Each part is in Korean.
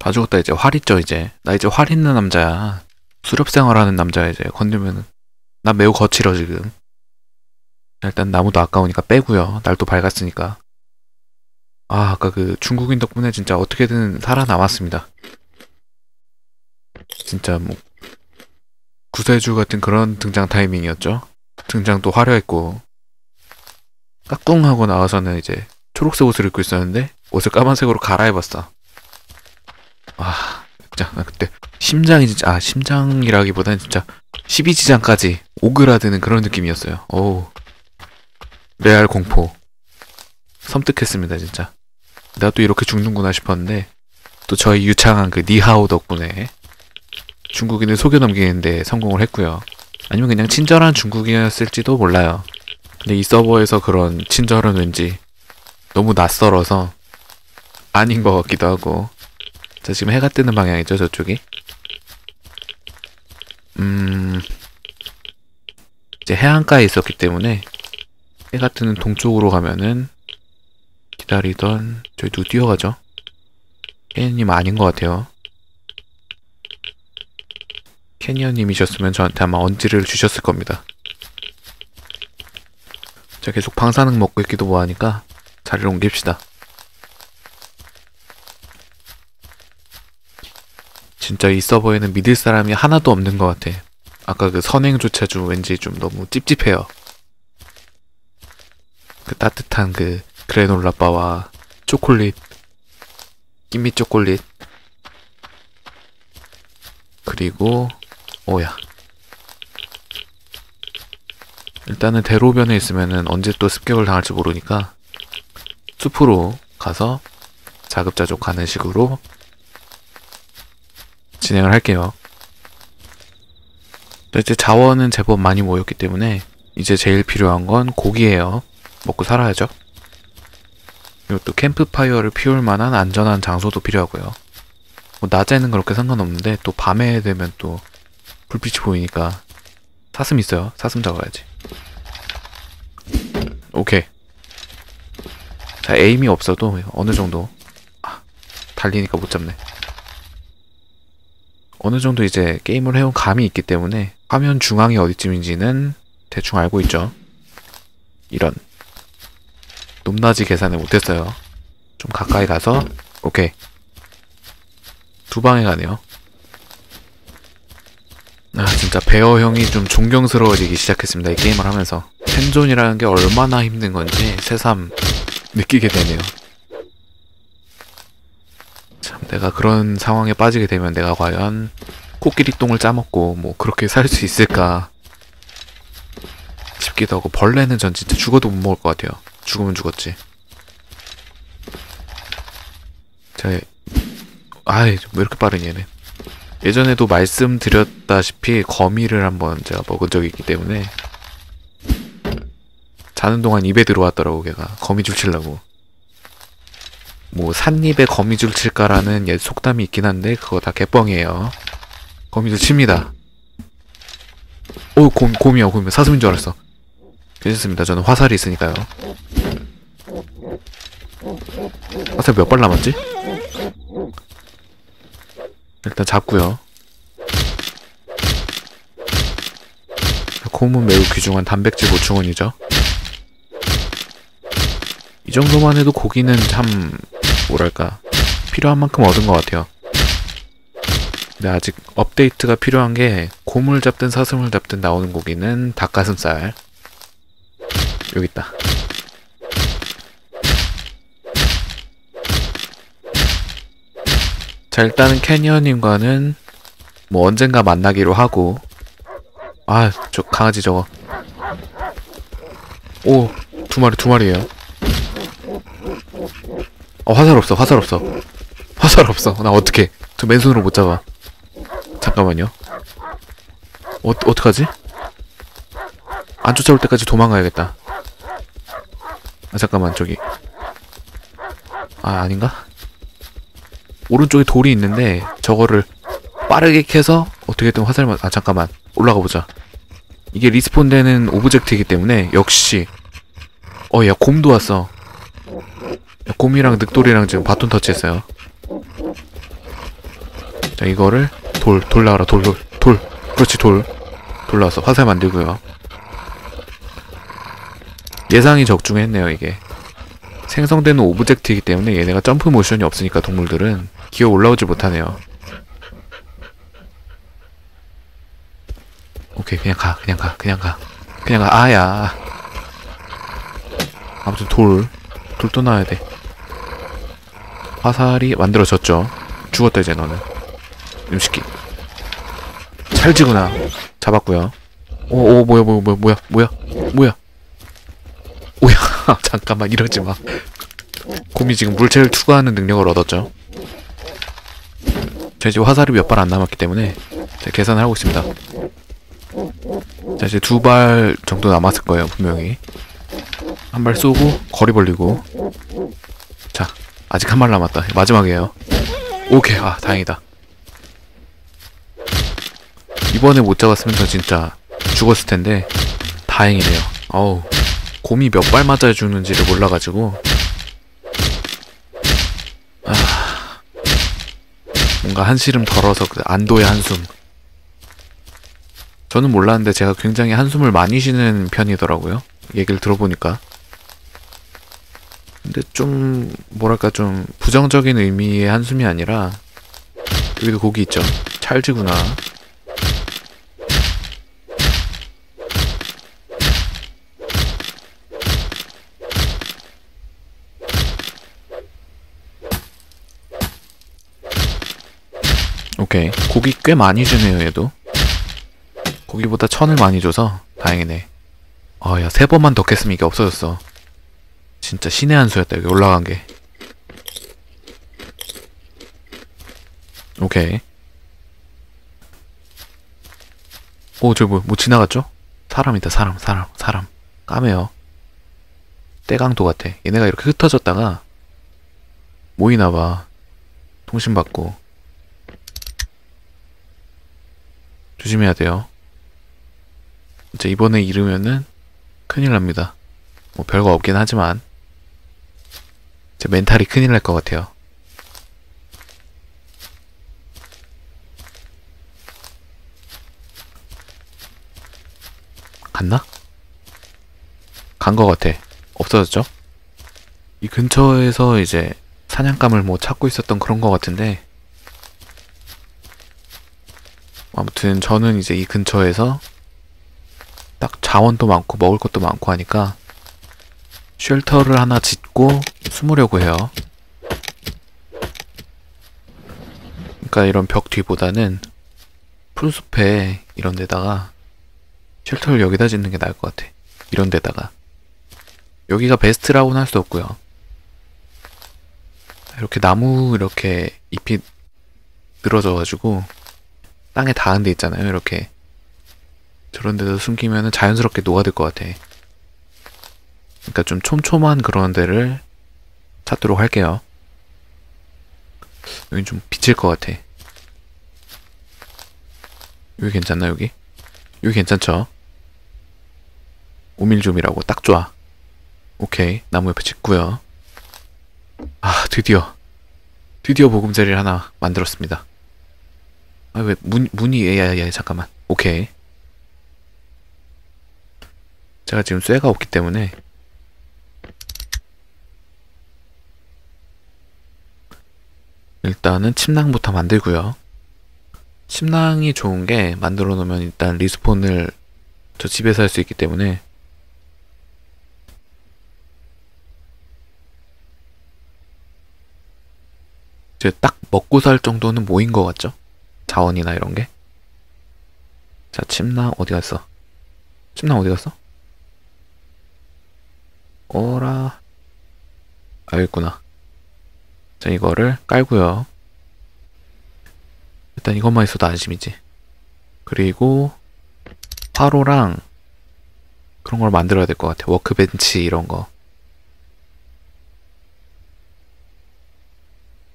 다 죽었다 이제 활 있죠 이제. 나 이제 활 있는 남자야. 수렵 생활하는 남자야 이제. 건들면은. 나 매우 거칠어 지금. 일단 나무도 아까우니까 빼고요. 날도 밝았으니까. 아 아까 그 중국인 덕분에 진짜 어떻게든 살아남았습니다. 진짜 뭐 구세주 같은 그런 등장 타이밍이었죠. 등장도 화려했고. 까꿍 하고 나와서는 이제 초록색 옷을 입고 있었는데 옷을 까만색으로 갈아입었어 아 진짜 나 그때 심장이 진짜 아 심장이라기보다는 진짜 12지장까지 오그라드는 그런 느낌이었어요. 오 레알 공포 섬뜩했습니다 진짜. 내가 또 이렇게 죽는구나 싶었는데 또 저희 유창한 그 니하오 덕분에 중국인을 속여 넘기는데 성공을 했고요. 아니면 그냥 친절한 중국인이었을지도 몰라요. 근데 이 서버에서 그런 친절은 왠지 너무 낯설어서 아닌 것 같기도 하고 자, 지금 해가 뜨는 방향이죠, 저쪽이. 음, 이제 해안가에 있었기 때문에 해가 뜨는 동쪽으로 가면은 기다리던 저희 누구 뛰어가죠? 캐니언님 아닌 것 같아요. 캐니언님이셨으면 저한테 아마 언지를 주셨을 겁니다. 자, 계속 방사능 먹고 있기도 뭐하니까 자리를 옮깁시다. 진짜 이 서버에는 믿을 사람이 하나도 없는 것 같아. 아까 그 선행조차도 왠지 좀 너무 찝찝해요. 그 따뜻한 그 그래놀라 바와 초콜릿, 끼미 초콜릿, 그리고 오야. 일단은 대로변에 있으면은 언제 또 습격을 당할지 모르니까 숲으로 가서 자급자족 가는 식으로 진행을 할게요. 이제 자원은 제법 많이 모였기 때문에 이제 제일 필요한 건 고기예요. 먹고 살아야죠. 또 캠프파이어를 피울 만한 안전한 장소도 필요하고요. 뭐 낮에는 그렇게 상관없는데 또 밤에 되면 또 불빛이 보이니까 사슴 있어요. 사슴 잡아야지. 오케이. 자 에임이 없어도 어느 정도 아, 달리니까 못 잡네. 어느 정도 이제 게임을 해온 감이 있기 때문에 화면 중앙이 어디쯤인지는 대충 알고 있죠. 이런 높낮이 계산을 못했어요. 좀 가까이 가서 오케이 두 방에 가네요. 아 진짜 베어 형이 좀 존경스러워지기 시작했습니다. 이 게임을 하면서 생존이라는 게 얼마나 힘든 건지 새삼 느끼게 되네요. 참 내가 그런 상황에 빠지게 되면 내가 과연 코끼리 똥을 짜먹고 뭐 그렇게 살 수 있을까 싶기도 하고 벌레는 전 진짜 죽어도 못 먹을 것 같아요. 죽으면 죽었지. 제 아이 왜 이렇게 빠르니 얘네. 예전에도 말씀드렸다시피 거미를 한번 제가 먹은 적이 있기 때문에 자는 동안 입에 들어왔더라고 걔가 거미줄 치려고 뭐 산입에 거미줄 칠까라는 옛 속담이 있긴 한데 그거 다 개뻥이에요. 거미줄 칩니다. 오 곰, 곰이야 곰이야 사슴인 줄 알았어. 괜찮습니다. 저는 화살이 있으니까요. 화살 몇 발 남았지? 일단 잡고요. 곰은 매우 귀중한 단백질 보충원이죠. 이 정도만 해도 고기는 참 뭐랄까 필요한 만큼 얻은 것 같아요. 근데 아직 업데이트가 필요한 게 곰을 잡든 사슴을 잡든 나오는 고기는 닭가슴살 여기 있다. 자 일단은 캐니언님과는 뭐 언젠가 만나기로 하고 아 저 강아지 저거 오 두 마리 두 마리예요. 어 화살 없어 화살 없어. 화살 없어. 나 어떻게 저 맨손으로 못 잡아. 잠깐만요. 어 어떡하지? 안 쫓아올 때까지 도망가야겠다. 아 잠깐만 저기. 아 아닌가? 오른쪽에 돌이 있는데 저거를 빠르게 캐서 어떻게든 화살만 아 잠깐만. 올라가 보자. 이게 리스폰 되는 오브젝트이기 때문에 역시. 어 야 곰도 왔어 곰이랑 늑돌이랑 지금 바톤 터치했어요. 자 이거를 돌, 돌 나와라. 돌, 돌, 돌. 그렇지 돌. 돌 나와서 화살 만들고요. 예상이 적중했네요 이게. 생성되는 오브젝트이기 때문에 얘네가 점프 모션이 없으니까 동물들은 기어 올라오지 못하네요. 오케이 그냥 가 그냥 가 그냥 가. 그냥 가. 아야. 아무튼 돌. 돌 또 나와야 돼 화살이 만들어졌죠. 죽었다 이제 너는. 음식기. 찰지구나. 잡았고요. 오오 뭐야 뭐야 뭐야 뭐야 뭐야 뭐야. 오야 잠깐만 이러지 마. 곰이 지금 물체를 추구하는 능력을 얻었죠. 자 이제 화살이 몇 발 안 남았기 때문에 자, 계산을 하고 있습니다. 자 이제 두 발 정도 남았을 거예요 분명히. 한 발 쏘고 거리 벌리고. 자 아직 한발 남았다. 마지막이에요. 오케이. 아 다행이다. 이번에 못 잡았으면 저 진짜 죽었을 텐데 다행이네요. 어우 곰이 몇 발 맞아 죽는지를 몰라가지고. 아 뭔가 한시름 덜어서 그 안도의 한숨. 저는 몰랐는데 제가 굉장히 한숨을 많이 쉬는 편이더라고요. 얘기를 들어보니까 근데 좀 뭐랄까 좀 부정적인 의미의 한숨이 아니라 여기도 고기 있죠. 찰지구나. 오케이. 고기 꽤 많이 주네요 얘도. 고기보다 천을 많이 줘서 다행이네. 아야 세 번만 더 깼으면 이게 없어졌어 진짜 신의 한 수였다 여기 올라간 게. 오케이. 오 저기 뭐, 뭐 지나갔죠? 사람이다 사람 사람 사람. 까매요. 떼강도 같아. 얘네가 이렇게 흩어졌다가 모이나봐. 통신 받고. 조심해야 돼요. 이제 이번에 잃으면은 큰일 납니다. 뭐 별거 없긴 하지만 제 멘탈이 큰일 날 것 같아요. 갔나? 간 것 같아. 없어졌죠? 이 근처에서 이제 사냥감을 뭐 찾고 있었던 그런 것 같은데 아무튼 저는 이제 이 근처에서 딱 자원도 많고 먹을 것도 많고 하니까 쉘터를 하나 짓 고 숨으려고 해요. 그러니까 이런 벽 뒤보다는 풀숲에 이런 데다가 쉘터를 여기다 짓는 게 나을 것 같아. 이런 데다가. 여기가 베스트라고는 할 수 없고요. 이렇게 나무 이렇게 잎이 늘어져가지고 땅에 닿은 데 있잖아요. 이렇게 저런 데서 숨기면 자연스럽게 녹아들 것 같아. 그러니까 좀 촘촘한 그런 데를 찾도록 할게요. 여기 좀 비칠 것 같아. 여기 괜찮나 여기? 여기 괜찮죠? 오밀좀이라고 딱 좋아. 오케이 나무 옆에 짓고요. 아 드디어 드디어 보금자리를 하나 만들었습니다. 아 왜 문 문이 야야야 잠깐만. 오케이. 제가 지금 쇠가 없기 때문에 일단은 침낭부터 만들고요. 침낭이 좋은 게 만들어 놓으면 일단 리스폰을 저 집에서 할 수 있기 때문에 이제 딱 먹고 살 정도는 모인 것 같죠? 자원이나 이런 게. 자, 침낭 어디 갔어? 침낭 어디 갔어? 어라. 아, 여기 있구나. 자, 이거를 깔고요. 일단 이것만 있어도 안심이지. 그리고 화로랑 그런 걸 만들어야 될 것 같아. 워크벤치 이런 거.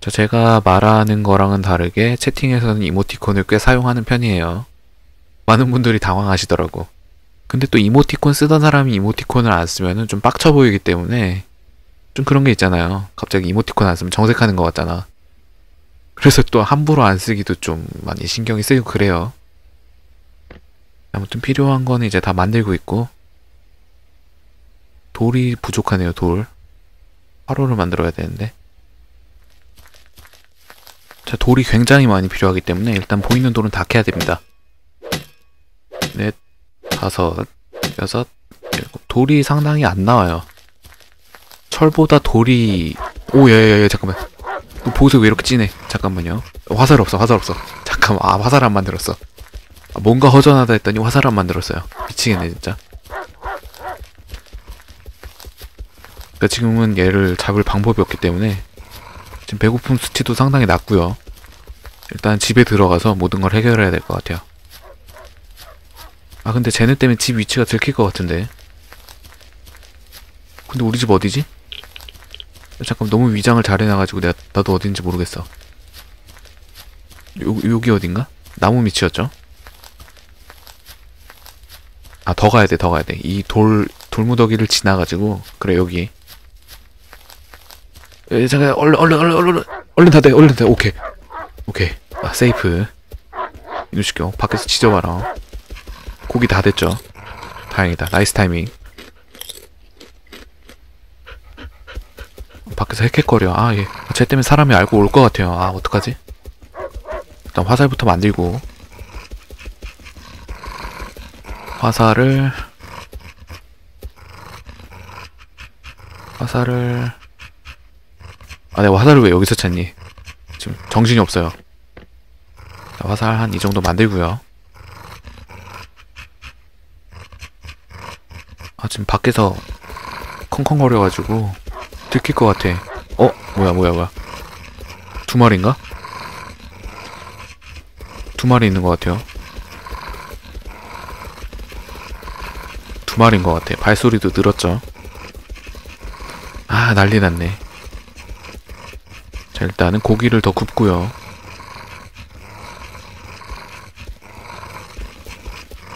자, 제가 말하는 거랑은 다르게 채팅에서는 이모티콘을 꽤 사용하는 편이에요. 많은 분들이 당황하시더라고. 근데 또 이모티콘 쓰던 사람이 이모티콘을 안 쓰면은 좀 빡쳐 보이기 때문에 좀 그런 게 있잖아요. 갑자기 이모티콘 안 쓰면 정색하는 것 같잖아. 그래서 또 함부로 안 쓰기도 좀 많이 신경이 쓰이고 그래요. 아무튼 필요한 거는 이제 다 만들고 있고 돌이 부족하네요, 돌. 화로를 만들어야 되는데. 자, 돌이 굉장히 많이 필요하기 때문에 일단 보이는 돌은 다 캐야 됩니다. 넷, 다섯, 여섯, 일곱. 돌이 상당히 안 나와요. 철보다 돌이 오, 야야야, 야, 잠깐만. 너 보석 왜 이렇게 진해? 잠깐만요. 화살 없어, 화살 없어. 잠깐만, 아, 화살 안 만들었어. 아, 뭔가 허전하다 했더니 화살 안 만들었어요. 미치겠네, 진짜. 그러니까 지금은 얘를 잡을 방법이 없기 때문에 지금 배고픔 수치도 상당히 낮고요. 일단 집에 들어가서 모든 걸 해결해야 될 것 같아요. 아 근데 쟤네 때문에 집 위치가 들킬 것 같은데. 근데 우리 집 어디지? 잠깐 너무 위장을 잘 해놔가지고 내가 나도 어딘지 모르겠어. 요 여기 어딘가? 나무 밑이었죠? 아 더 가야 돼 더 가야 돼. 이 돌 돌무더기를 지나가지고 그래 여기. 에, 잠깐 얼른 얼른 얼른 얼른 얼른 닫아 얼른 닫아 오케이 오케이 아 세이프 이놈 시켜 밖에서 지져봐라 고기 다 됐죠 다행이다 나이스 타이밍 밖에서 헥헥거려. 아 예 쟤 때문에 사람이 알고 올 것 같아요. 아 어떡하지? 일단 화살부터 만들고. 화살을 화살을. 아 내가 화살을 왜 여기서 찾니? 지금 정신이 없어요. 자, 화살 한 이 정도 만들고요. 아 지금 밖에서 컹컹거려가지고 들킬 것 같아. 어? 뭐야 뭐야 뭐야. 두 마리인가? 두 마리 있는 것 같아요. 두 마리인 것 같아. 발소리도 늘었죠? 아 난리 났네. 자 일단은 고기를 더 굽고요.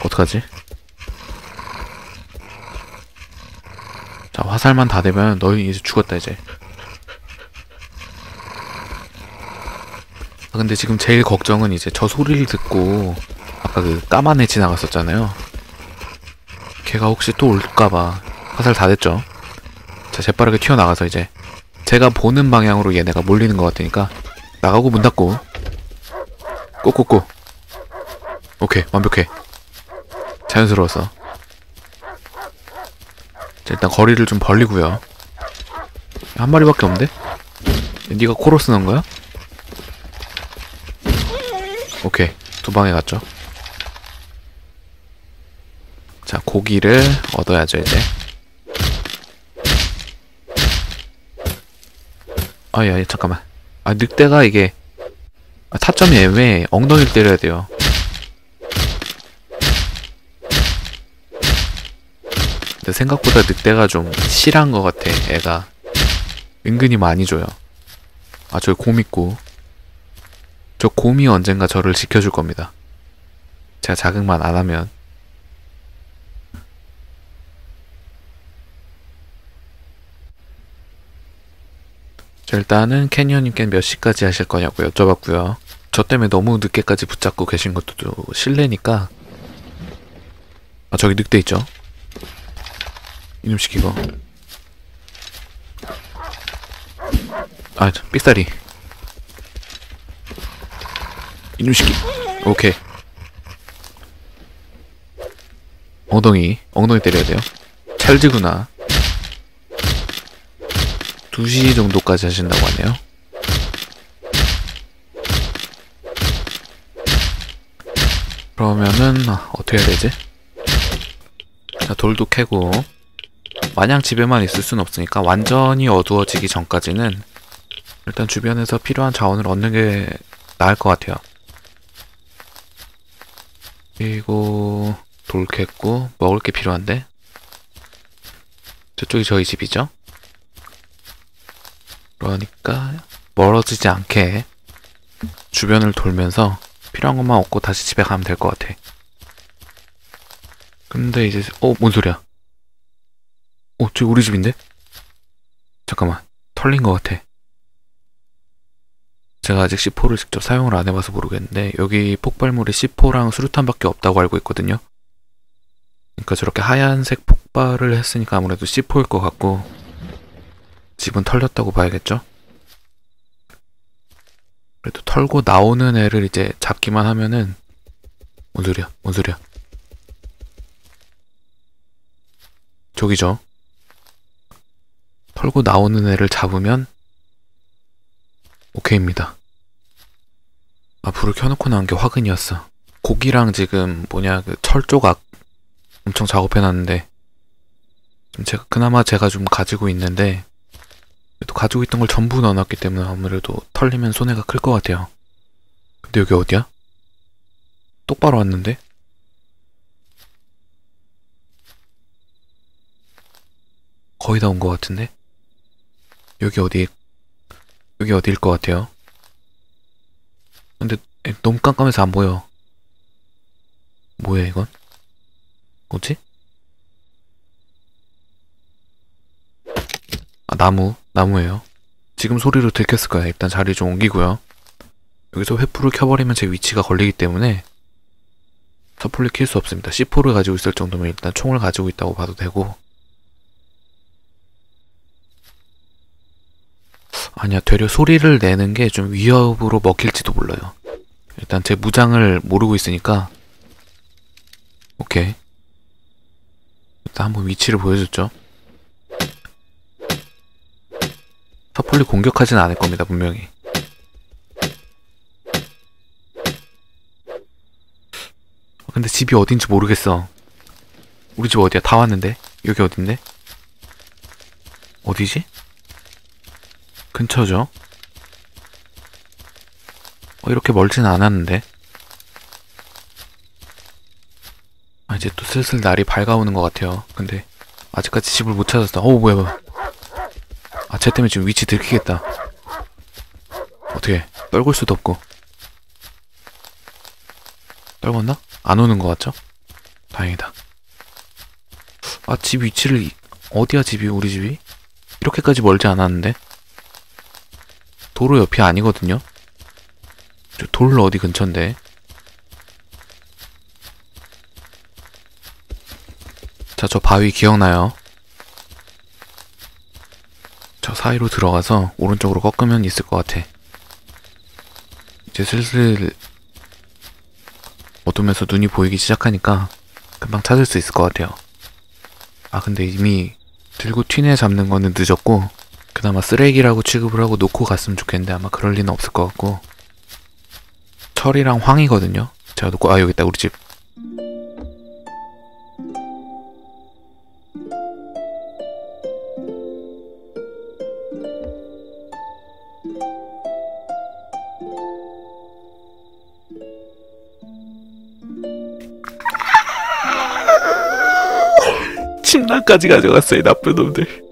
어떡하지? 화살만 다 되면 너희 이제 죽었다 이제. 아 근데 지금 제일 걱정은 이제 저 소리를 듣고 아까 그 까만 애 지나갔었잖아요. 걔가 혹시 또 올까봐 화살 다 됐죠? 자 재빠르게 튀어나가서 이제 제가 보는 방향으로 얘네가 몰리는 것 같으니까 나가고 문 닫고. 꼬꼬꼬 오케이 완벽해. 자연스러웠어 자, 일단 거리를 좀 벌리고요. 한 마리밖에 없는데? 네가 코러스 넣은 거야? 오케이. 두 방에 갔죠. 자 고기를 얻어야죠 이제. 아야 잠깐만. 아 늑대가 이게 아, 타점이 애매해. 엉덩이를 때려야 돼요 근데 생각보다 늑대가 좀 실한 것 같아 애가 은근히 많이 줘요 아 저기 곰 있고 저 곰이 언젠가 저를 지켜줄 겁니다 제가 자극만 안 하면 자, 일단은 캐니언님께 몇 시까지 하실 거냐고 여쭤봤고요. 저 때문에 너무 늦게까지 붙잡고 계신 것도 또 실례니까. 아, 저기 늑대 있죠? 이놈 시키고. 아, 저 삑사리. 이놈 시키. 오케이. 엉덩이. 엉덩이 때려야 돼요. 찰지구나. 2시 정도까지 하신다고 하네요. 그러면은 아, 어떻게 해야 되지? 자, 돌도 캐고 마냥 집에만 있을 순 없으니까 완전히 어두워지기 전까지는 일단 주변에서 필요한 자원을 얻는 게 나을 것 같아요. 그리고 돌 캤고 먹을 게 필요한데 저쪽이 저희 집이죠? 그러니까 멀어지지 않게 주변을 돌면서 필요한 것만 얻고 다시 집에 가면 될 것 같아. 근데 이제 어, 뭔 소리야? 어, 저기 우리 집인데? 잠깐만. 털린 것 같아. 제가 아직 C4를 직접 사용을 안 해봐서 모르겠는데 여기 폭발물이 C4랑 수류탄밖에 없다고 알고 있거든요. 그러니까 저렇게 하얀색 폭발을 했으니까 아무래도 C4일 것 같고 집은 털렸다고 봐야겠죠? 그래도 털고 나오는 애를 이제 잡기만 하면은 뭔 소리야? 뭔 소리야? 저기죠. 털고 나오는 애를 잡으면 오케이입니다. 아, 불을 켜놓고 나온 게 화근이었어. 고기랑 지금 뭐냐, 그 철 조각 엄청 작업해놨는데, 좀 제가, 그나마 제가 좀 가지고 있는데, 그래도 가지고 있던 걸 전부 넣어놨기 때문에 아무래도 털리면 손해가 클 것 같아요. 근데 여기 어디야? 똑바로 왔는데? 거의 다 온 것 같은데? 여기 어디, 여기 어디일 것 같아요? 근데 에, 너무 깜깜해서 안 보여. 뭐야 이건? 뭐지? 아 나무, 나무예요. 지금 소리로 들켰을 거야. 일단 자리 좀 옮기고요. 여기서 횃불을 켜버리면 제 위치가 걸리기 때문에 섣불리 킬 수 없습니다. C4를 가지고 있을 정도면 일단 총을 가지고 있다고 봐도 되고 아니야 되려 소리를 내는 게 좀 위협으로 먹힐지도 몰라요. 일단 제 무장을 모르고 있으니까 오케이 일단 한번 위치를 보여줬죠. 섣불리 공격하진 않을 겁니다 분명히. 근데 집이 어딘지 모르겠어. 우리 집 어디야? 다 왔는데? 여기 어딘데? 어디지? 근처죠? 어, 이렇게 멀진 않았는데. 아, 이제 또 슬슬 날이 밝아오는 것 같아요. 근데, 아직까지 집을 못 찾았어. 어, 뭐야, 뭐야. 아, 쟤 때문에 지금 위치 들키겠다. 어떻게, 떨굴 수도 없고. 떨궜나? 안 오는 것 같죠? 다행이다. 아, 집 위치를, 이- 어디야, 집이, 우리 집이? 이렇게까지 멀지 않았는데? 도로 옆이 아니거든요? 저돌 어디 근처인데? 자, 저 바위 기억나요? 저 사이로 들어가서 오른쪽으로 꺾으면 있을 것 같아. 이제 슬슬 어둠에서 눈이 보이기 시작하니까 금방 찾을 수 있을 것 같아요. 아, 근데 이미 들고 튀내 잡는 거는 늦었고, 그나마 쓰레기라고 취급을 하고 놓고 갔으면 좋겠는데 아마 그럴 리는 없을 것 같고. 철이랑 황이거든요. 제가 놓고 아 여기 있다 우리 집. 침낭까지 가져갔어 이 나쁜 놈들